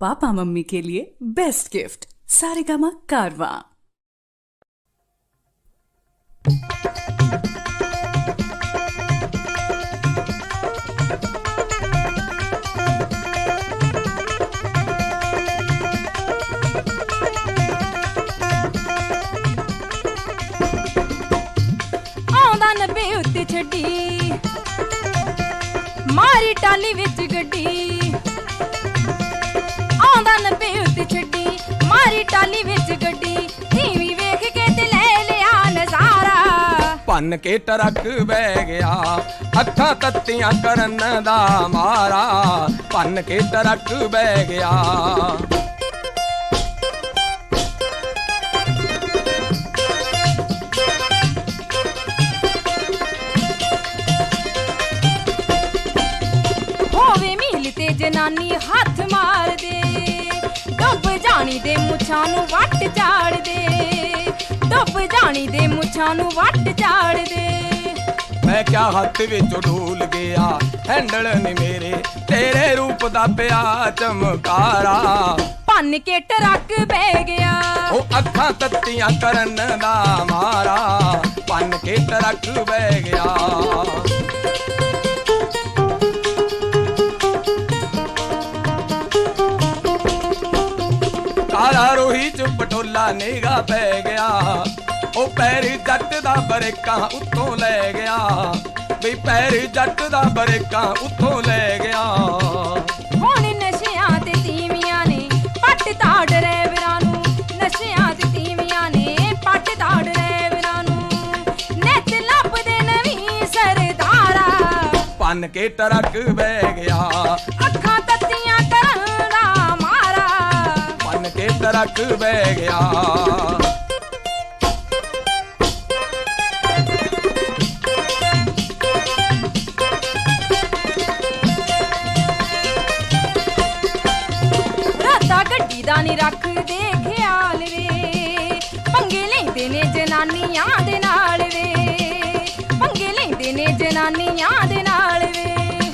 Papa mummy के लिए best gift Saregama कारवा ਆਉਂਦਾ ਨੱਬੇ ਉੱਤੇ ਛੱਡੀ ਮਾਰੀ ਟਾਲੀ ਵਿੱਚ ਭੰਨ ਕੇ ਟਰੱਕ ਬਹਿ ਗਿਆ। ਅੱਖਾਂ ਤੱਤੀਆਂ ਕਰਨ ਦਾ ਮਾਰਾ ਭੰਨ ਕੇ ਟਰੱਕ ਬਹਿ ਗਿਆ। ਹੋਵੇ ਮੀਲ ਤੇ ਜਨਾਨੀ ਹੱਥ ਮਾਰਦੇ ਦੇ ਜਾਣੀ ਦੇ ਮੁੱਛਾਂ ਨੂੰ ਵੱਟ ਝਾੜ ਜਾਣੀ ਦੇ ਮੁੱਛਾਂ ਨੂੰ ਵੱਟ ਝਾੜ ਦੇ। ਮੈਂ ਕਿਆ ਹੱਥ ਵਿੱਚ ਡੋਲ ਗਿਆ ਹੈਂਡਲ ਨੀ ਮੇਰੇ ਤੇਰੇ ਰੂਪ ਦਾ ਪਿਆ ਚਮਕਾਰਾ। ਭੰਨ ਕੇ ਟਰੱਕ ਬਹਿ ਗਿਆ। ਉਹ ਅੱਖਾਂ ਤੱਤੀਆਂ ਕਰਨ ਦਾ ਮਾਰਾ ਭੰਨ ਕੇ ਟਰੱਕ ਬਹਿ ਗਿਆ। ਕਾਲਾ ਰੋਹੀ ਚ ਪਟੋਲਾ ਨੇਗਾ ਪੈ ਗਿਆ। ਉਹ ਪੈਰ ਜੱਟ ਦਾ ਬਰੇਕਾਂ ਉੱਤੋਂ ਲੈ ਗਿਆ। ਵੀ ਪੈਰ ਜੱਟ ਦਾ ਬਰੇਕਾਂ ਉੱਤੋਂ ਲੈ ਗਿਆ। ਹੁਣ ਨਸ਼ਿਆਂ ਤੇ ਤੀਵੀਆਂ ਨੇ ਪੱਟ ਤਾਂ ਡਰੈਵਰਾਂ ਨੂੰ। ਨਸ਼ਿਆਂ ਤੇ ਤੀਵੀਆਂ ਨੇ ਪੱਟ ਤਾਂ ਡਰੈਵਰਾਂ ਨੂੰ। ਨਿਤ ਲੱਭਦੇ ਨਵੀਂ ਸਰਦਾਰਾ। ਭੰਨ ਕੇ ਟਰੱਕ ਬਹਿ ਗਿਆ। ਅੱਖਾਂ ਤੱਤੀਆਂ ਕਰਨ ਦਾ ਮਾਰਾ। ਭੰਨ ਕੇ ਟਰੱਕ ਬਹਿ ਗਿਆ। ਰਾਤਾ ਗੱਡੀ ਦਾ ਨਹੀਂ ਰੱਖਦੇ ਖਿਆਲ ਵੇ। ਪੰਗੇ ਲੈਂਦੇ ਨੇ ਜਨਾਨੀਆਂ ਦੇ ਨਾਲ ਵੇ। ਪੰਗੇ ਲੈਂਦੇ ਨੇ ਜਨਾਨੀਆਂ ਦੇ ਨਾਲ ਵੇ।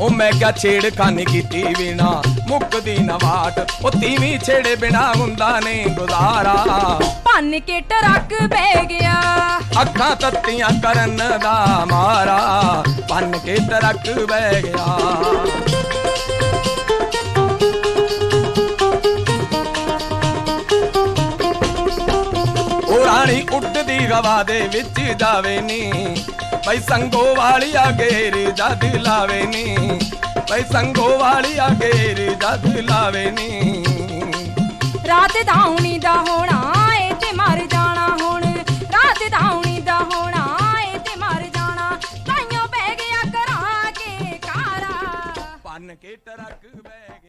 ਉਹ ਮੈਂ ਕਿਆ ਛੇੜਖਾਨੀ ਕੀਤੀ ਬਿਨਾ ਮੁੱਕਦੀ ਨਾ ਵਾਟ। ਉਹ ਤੀਵੀਂ ਛੇੜੇ ਬਿਨਾ ਹੁੰਦਾ ਨਹੀਂ ਗੁਜ਼ਾਰਾ। ਭੰਨ ਕੇ ਟਰੱਕ ਬਹਿ ਗਿਆ। ਅੱਖਾਂ ਤੱਤੀਆਂ ਕਰਨ ਦਾ ਮਾਰਾ। ਭੰਨ ਕੇ ਟਰੱਕ ਬਹਿ ਗਿਆ। ਹਵਾ ਦੇ ਵਿੱਚ ਜਾਵੇ ਨੀ। ਬਈ ਸੰਗੋ ਵਾਲੀਆ ਗੇਰ ਜਦ ਲਾਵੇ ਨੀ। ਬਈ ਸੰਗੋ ਵਾਲੀਆ ਗੇਰ ਜਦ ਲਾਵੇ ਨੀ। ਰਾਤ ਦਾਉਣੀ ਦਾ ਹੋਣਾ ਏ ਤੇ ਮਰ ਜਾਣਾ ਹੁਣ। ਰਾਤ ਦਾਉਣੀ ਦਾ ਹੋਣਾ ਏ ਤੇ ਮਰ ਜਾਣਾ। ਤਾਈਓ ਬਹਿ ਗਿਆ ਕਰਾਂ ਕੇ ਕਾਰਾ। ਭੰਨ ਕੇ ਟਰੱਕ ਗਿਆ।